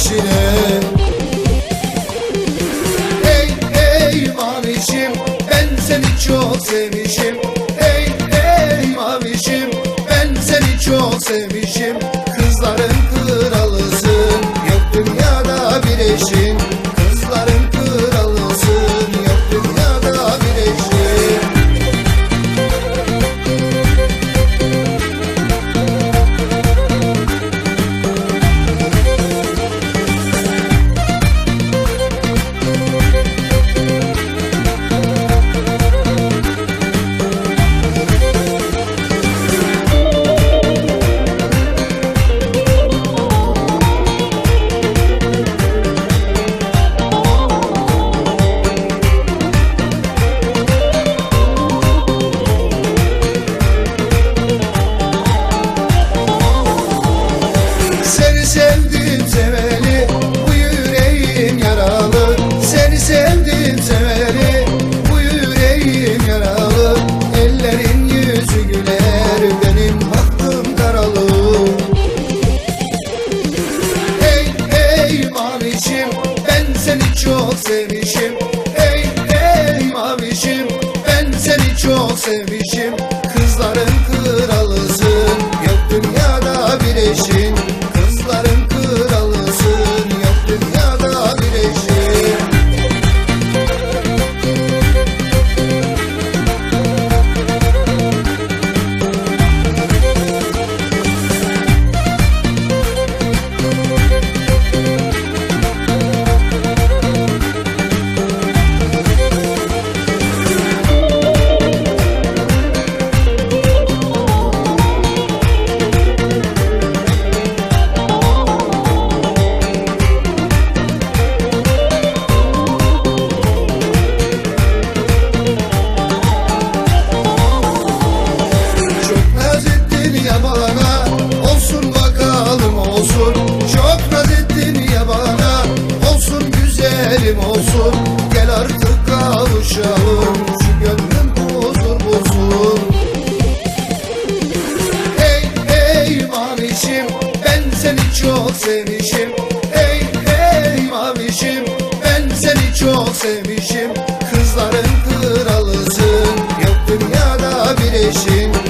peşine. Ey ey abicim ben seni çok sevmişim. çok sevmişim. Ey ey mavişim Ben seni çok sevmişim. çok sevmişim. Ey ey mavişim Ben seni çok sevmişim. Kızların kralısın Yok dünyada bir eşin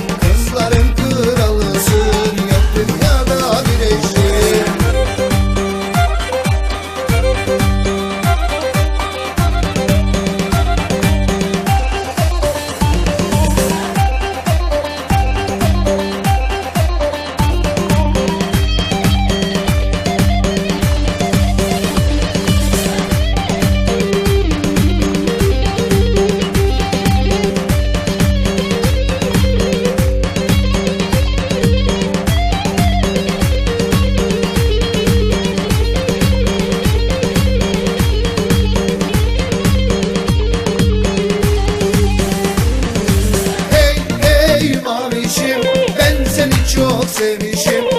ship.